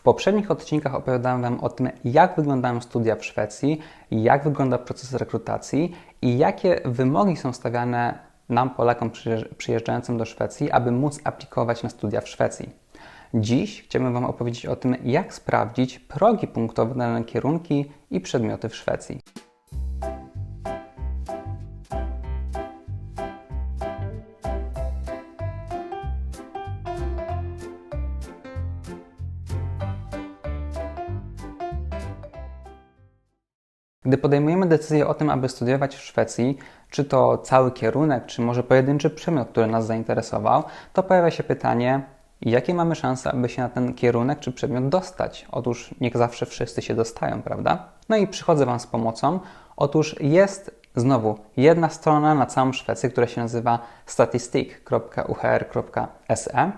W poprzednich odcinkach opowiadałem Wam o tym, jak wyglądają studia w Szwecji, jak wygląda proces rekrutacji i jakie wymogi są stawiane nam, Polakom przyjeżdżającym do Szwecji, aby móc aplikować na studia w Szwecji. Dziś chciałbym Wam opowiedzieć o tym, jak sprawdzić progi punktowe na kierunki i przedmioty w Szwecji. Gdy podejmujemy decyzję o tym, aby studiować w Szwecji, czy to cały kierunek, czy może pojedynczy przedmiot, który nas zainteresował, to pojawia się pytanie, jakie mamy szanse, aby się na ten kierunek czy przedmiot dostać? Otóż nie zawsze wszyscy się dostają, prawda? No i przychodzę Wam z pomocą. Otóż jest znowu jedna strona na całą Szwecję, która się nazywa statistik.uhr.se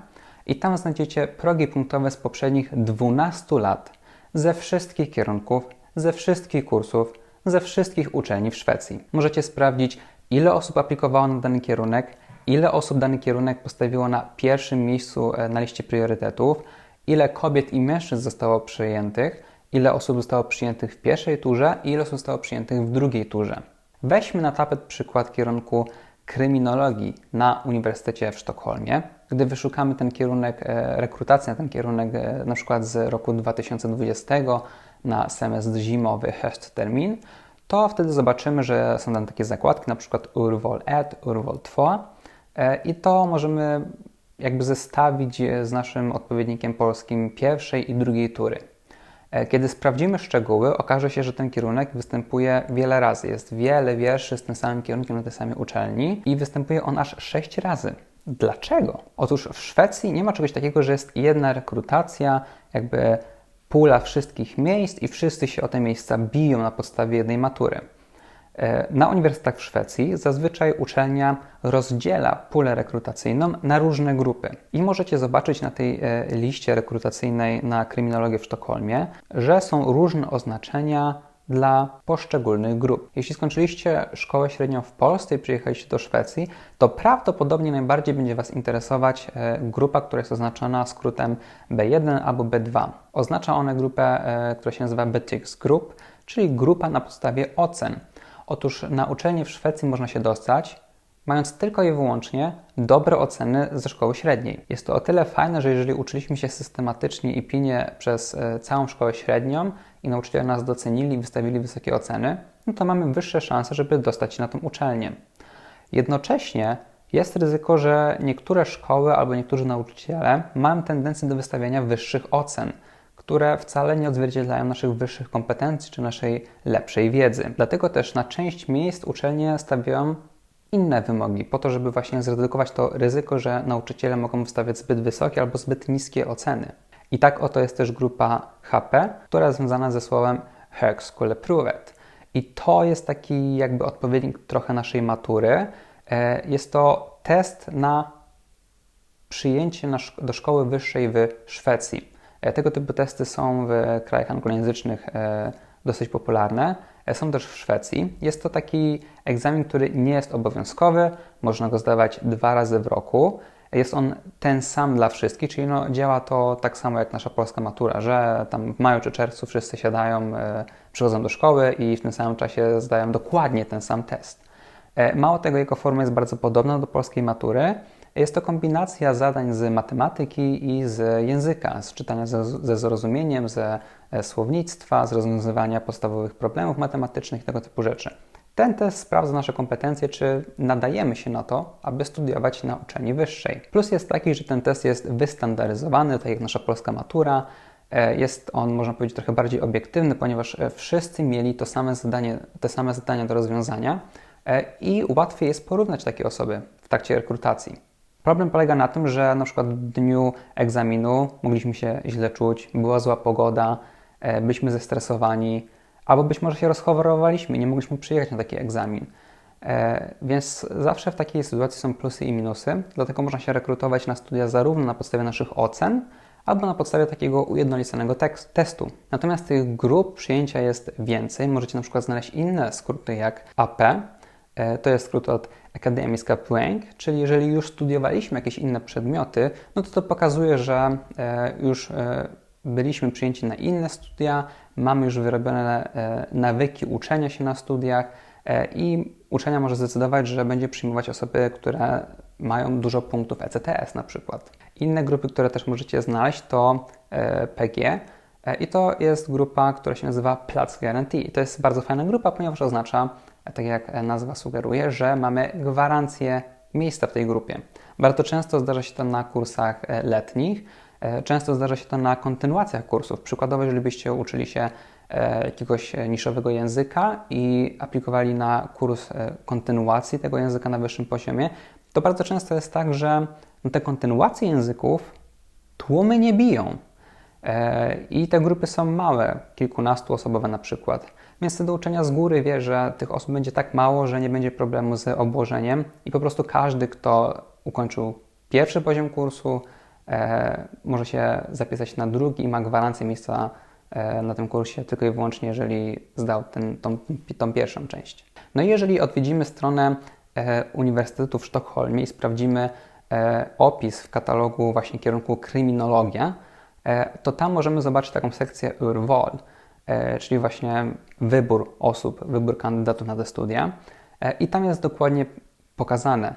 i tam znajdziecie progi punktowe z poprzednich 12 lat ze wszystkich kierunków ze wszystkich kursów, ze wszystkich uczelni w Szwecji. Możecie sprawdzić, ile osób aplikowało na dany kierunek, ile osób dany kierunek postawiło na pierwszym miejscu e, na liście priorytetów, ile kobiet i mężczyzn zostało przyjętych, ile osób zostało przyjętych w pierwszej turze i ile osób zostało przyjętych w drugiej turze. Weźmy na tapet przykład kierunku kryminologii na Uniwersytecie w Sztokholmie. Gdy wyszukamy ten kierunek, e, rekrutacji na ten kierunek e, na przykład z roku 2020 na semestr zimowy termin, to wtedy zobaczymy, że są tam takie zakładki, na przykład Urwol Ed, Urwol 2 e, i to możemy jakby zestawić z naszym odpowiednikiem polskim pierwszej i drugiej tury. E, kiedy sprawdzimy szczegóły, okaże się, że ten kierunek występuje wiele razy. Jest wiele wierszy z tym samym kierunkiem na tej samej uczelni i występuje on aż sześć razy. Dlaczego? Otóż w Szwecji nie ma czegoś takiego, że jest jedna rekrutacja, jakby pula wszystkich miejsc i wszyscy się o te miejsca biją na podstawie jednej matury. E, na uniwersytetach w Szwecji zazwyczaj uczelnia rozdziela pulę rekrutacyjną na różne grupy. I możecie zobaczyć na tej e, liście rekrutacyjnej na kryminologię w Sztokholmie, że są różne oznaczenia dla poszczególnych grup. Jeśli skończyliście szkołę średnią w Polsce i przyjechaliście do Szwecji, to prawdopodobnie najbardziej będzie Was interesować e, grupa, która jest oznaczona skrótem B1 albo B2. Oznacza ona grupę, e, która się nazywa Betix Group, czyli grupa na podstawie ocen. Otóż na uczelni w Szwecji można się dostać mając tylko i wyłącznie dobre oceny ze szkoły średniej. Jest to o tyle fajne, że jeżeli uczyliśmy się systematycznie i pilnie przez e, całą szkołę średnią i nauczyciele nas docenili i wystawili wysokie oceny, no to mamy wyższe szanse, żeby dostać się na tą uczelnię. Jednocześnie jest ryzyko, że niektóre szkoły albo niektórzy nauczyciele mają tendencję do wystawiania wyższych ocen, które wcale nie odzwierciedlają naszych wyższych kompetencji czy naszej lepszej wiedzy. Dlatego też na część miejsc uczelnie stawiają inne wymogi, po to, żeby właśnie zredukować to ryzyko, że nauczyciele mogą wystawiać zbyt wysokie albo zbyt niskie oceny. I tak oto jest też grupa HP, która jest związana ze słowem Högskoleprovet. I to jest taki jakby odpowiednik trochę naszej matury. E, jest to test na przyjęcie do szkoły wyższej w Szwecji. E, tego typu testy są w krajach anglojęzycznych e, dosyć popularne. Są też w Szwecji. Jest to taki egzamin, który nie jest obowiązkowy, można go zdawać dwa razy w roku. Jest on ten sam dla wszystkich, czyli no, działa to tak samo jak nasza polska matura, że tam w maju czy czerwcu wszyscy siadają, e, przychodzą do szkoły i w tym samym czasie zdają dokładnie ten sam test. E, mało tego, jego forma jest bardzo podobna do polskiej matury. Jest to kombinacja zadań z matematyki i z języka, z czytania ze, ze zrozumieniem, ze słownictwa, z rozwiązywania podstawowych problemów matematycznych, tego typu rzeczy. Ten test sprawdza nasze kompetencje, czy nadajemy się na to, aby studiować na uczelni wyższej. Plus jest taki, że ten test jest wystandaryzowany, tak jak nasza polska matura. E, jest on, można powiedzieć, trochę bardziej obiektywny, ponieważ e, wszyscy mieli to same zadanie, te same zadania do rozwiązania i łatwiej jest porównać takie osoby w trakcie rekrutacji. Problem polega na tym, że na przykład w dniu egzaminu mogliśmy się źle czuć, była zła pogoda, e, byliśmy zestresowani, albo być może się rozchorowaliśmy, nie mogliśmy przyjechać na taki egzamin. E, więc zawsze w takiej sytuacji są plusy i minusy, dlatego można się rekrutować na studia zarówno na podstawie naszych ocen, albo na podstawie takiego ujednoliconego testu. Natomiast tych grup przyjęcia jest więcej. Możecie na przykład znaleźć inne skróty jak AP, e, to jest skrót od akademicka Plank, czyli jeżeli już studiowaliśmy jakieś inne przedmioty, no to to pokazuje, że e, już e, byliśmy przyjęci na inne studia, mamy już wyrobione e, nawyki uczenia się na studiach e, i uczenia może zdecydować, że będzie przyjmować osoby, które mają dużo punktów ECTS na przykład. Inne grupy, które też możecie znaleźć to e, PG i to jest grupa, która się nazywa Plac Guarantee. To jest bardzo fajna grupa, ponieważ oznacza, tak jak nazwa sugeruje, że mamy gwarancję miejsca w tej grupie. Bardzo często zdarza się to na kursach letnich, często zdarza się to na kontynuacjach kursów. Przykładowo, jeżeli byście uczyli się e, jakiegoś niszowego języka i aplikowali na kurs e, kontynuacji tego języka na wyższym poziomie, to bardzo często jest tak, że te kontynuacje języków tłumy nie biją. I te grupy są małe, kilkunastu osobowe na przykład. Więc wtedy uczenia z góry wie, że tych osób będzie tak mało, że nie będzie problemu z obłożeniem i po prostu każdy, kto ukończył pierwszy poziom kursu, e, może się zapisać na drugi i ma gwarancję miejsca e, na tym kursie tylko i wyłącznie, jeżeli zdał ten, tą, tą pierwszą część. No i jeżeli odwiedzimy stronę e, Uniwersytetu w Sztokholmie i sprawdzimy e, opis w katalogu właśnie kierunku kryminologia, e, to tam możemy zobaczyć taką sekcję urval, e, czyli właśnie wybór osób, wybór kandydatów na te studia. I tam jest dokładnie pokazane,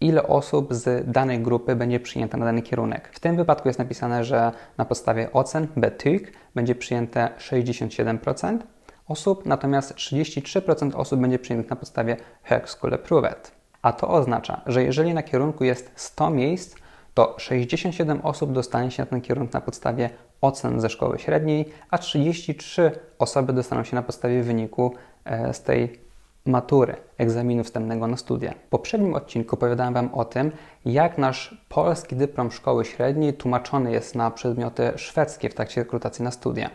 ile osób z danej grupy będzie przyjęte na dany kierunek. W tym wypadku jest napisane, że na podstawie ocen BTYK będzie przyjęte 67% osób, natomiast 33% osób będzie przyjętych na podstawie Högskoleprovet. A to oznacza, że jeżeli na kierunku jest 100 miejsc, to 67 osób dostanie się na ten kierunek na podstawie ocen ze szkoły średniej, a 33 osoby dostaną się na podstawie wyniku e, z tej matury, egzaminu wstępnego na studia. W poprzednim odcinku opowiadałem Wam o tym, jak nasz polski dyplom szkoły średniej tłumaczony jest na przedmioty szwedzkie w trakcie rekrutacji na studia.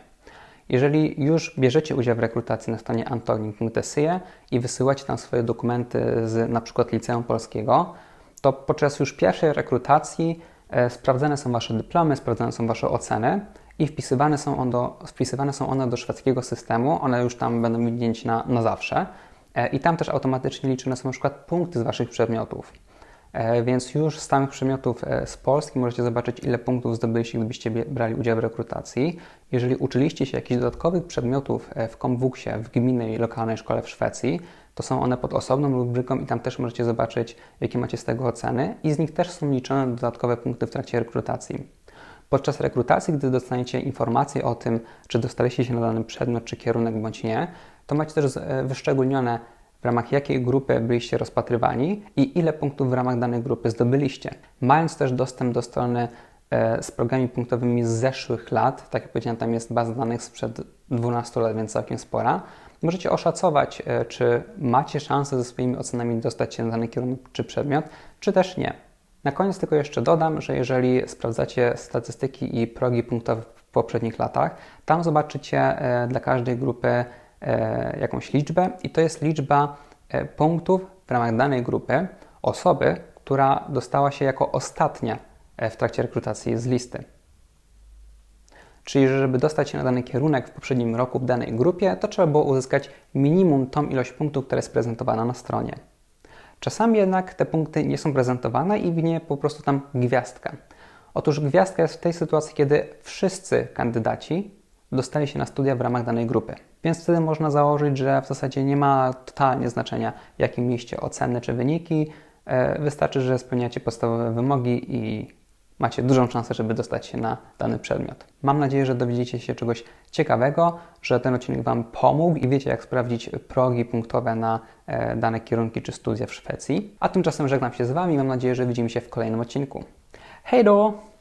Jeżeli już bierzecie udział w rekrutacji na stronie antognim.se i wysyłacie tam swoje dokumenty z przykład liceum polskiego, to podczas już pierwszej rekrutacji e, sprawdzane są Wasze dyplomy, sprawdzane są Wasze oceny i wpisywane są, one do, wpisywane są one do szwedzkiego systemu. One już tam będą widzieć na, na zawsze. E, I tam też automatycznie liczone są na przykład punkty z Waszych przedmiotów. E, więc już z samych przedmiotów e, z Polski możecie zobaczyć, ile punktów zdobyliście, gdybyście brali udział w rekrutacji. Jeżeli uczyliście się jakichś dodatkowych przedmiotów w Komwuksie, w gminnej lokalnej szkole w Szwecji, to są one pod osobną rubryką i tam też możecie zobaczyć, jakie macie z tego oceny i z nich też są liczone dodatkowe punkty w trakcie rekrutacji. Podczas rekrutacji, gdy dostaniecie informację o tym, czy dostaliście się na dany przedmiot, czy kierunek, bądź nie, to macie też e, wyszczególnione w ramach jakiej grupy byliście rozpatrywani i ile punktów w ramach danej grupy zdobyliście. Mając też dostęp do strony e, z programami punktowymi z zeszłych lat, tak jak powiedziałem, tam jest baza danych sprzed 12 lat, więc całkiem spora, możecie oszacować, e, czy macie szansę ze swoimi ocenami dostać się na dany kierunek czy przedmiot, czy też nie. Na koniec tylko jeszcze dodam, że jeżeli sprawdzacie statystyki i progi punktowe w poprzednich latach, tam zobaczycie dla każdej grupy E, jakąś liczbę i to jest liczba e, punktów w ramach danej grupy osoby, która dostała się jako ostatnia e, w trakcie rekrutacji z listy. Czyli, że żeby dostać się na dany kierunek w poprzednim roku w danej grupie, to trzeba było uzyskać minimum tą ilość punktów, która jest prezentowana na stronie. Czasami jednak te punkty nie są prezentowane i winie po prostu tam gwiazdka. Otóż gwiazdka jest w tej sytuacji, kiedy wszyscy kandydaci dostali się na studia w ramach danej grupy. Więc wtedy można założyć, że w zasadzie nie ma totalnie znaczenia, jakie mieliście oceny czy wyniki. E, wystarczy, że spełniacie podstawowe wymogi i macie dużą szansę, żeby dostać się na dany przedmiot. Mam nadzieję, że dowiedziecie się czegoś ciekawego, że ten odcinek Wam pomógł i wiecie, jak sprawdzić progi punktowe na e, dane kierunki czy studia w Szwecji. A tymczasem żegnam się z Wami. Mam nadzieję, że widzimy się w kolejnym odcinku. Hej do!